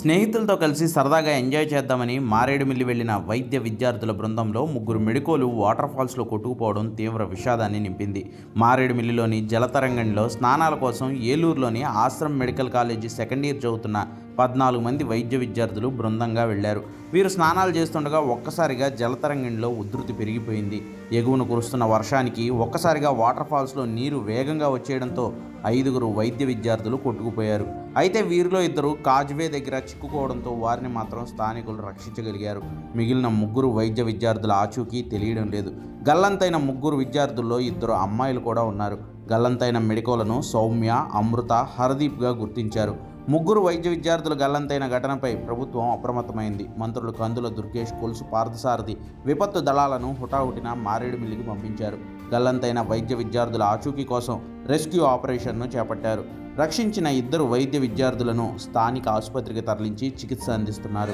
స్నేహితులతో కలిసి సరదాగా ఎంజాయ్ చేద్దామని మారేడుమిల్లి వెళ్ళిన వైద్య విద్యార్థుల బృందంలో ముగ్గురు మెడికోలు వాటర్ ఫాల్స్లో కొట్టుకుపోవడం తీవ్ర విషాదాన్ని నింపింది. మారేడుమిల్లిలోని జలతరంగంలో స్నానాల కోసం ఏలూరులోని Ashram medical college second year చదువుతున్న పద్నాలుగు మంది వైద్య విద్యార్థులు బృందంగా వెళ్ళారు వీరు స్నానాలు చేస్తుండగా ఒక్కసారిగా జలతరంగిణిలో ఉధృతి పెరిగిపోయింది. ఎగువన కురుస్తున్న వర్షానికి ఒక్కసారిగా వాటర్ ఫాల్స్లో నీరు వేగంగా వచ్చేయడంతో ఐదుగురు వైద్య విద్యార్థులు కొట్టుకుపోయారు. అయితే వీరిలో ఇద్దరు కాజ్వే దగ్గర చిక్కుకోవడంతో వారిని మాత్రం స్థానికులు రక్షించగలిగారు. మిగిలిన ముగ్గురు వైద్య విద్యార్థుల ఆచూకీ తెలియడం లేదు. గల్లంతైన ముగ్గురు విద్యార్థుల్లో ఇద్దరు అమ్మాయిలు కూడా ఉన్నారు. గల్లంతైన మెడికోలను సౌమ్య అమృత హరదీప్గా గుర్తించారు. ముగ్గురు వైద్య విద్యార్థులు గల్లంతైన ఘటనపై ప్రభుత్వం అప్రమత్తమైంది. మంత్రులు కందుల దుర్గేష్ కొలుసు పార్థసారథి విపత్తు దళాలను హుటాహుటిన మారేడుమిల్లికి పంపించారు. గల్లంతైన వైద్య విద్యార్థుల ఆచూకీ కోసం రెస్క్యూ ఆపరేషన్ను చేపట్టారు. రక్షించిన ఇద్దరు వైద్య విద్యార్థులను స్థానిక ఆసుపత్రికి తరలించి చికిత్స అందిస్తున్నారు.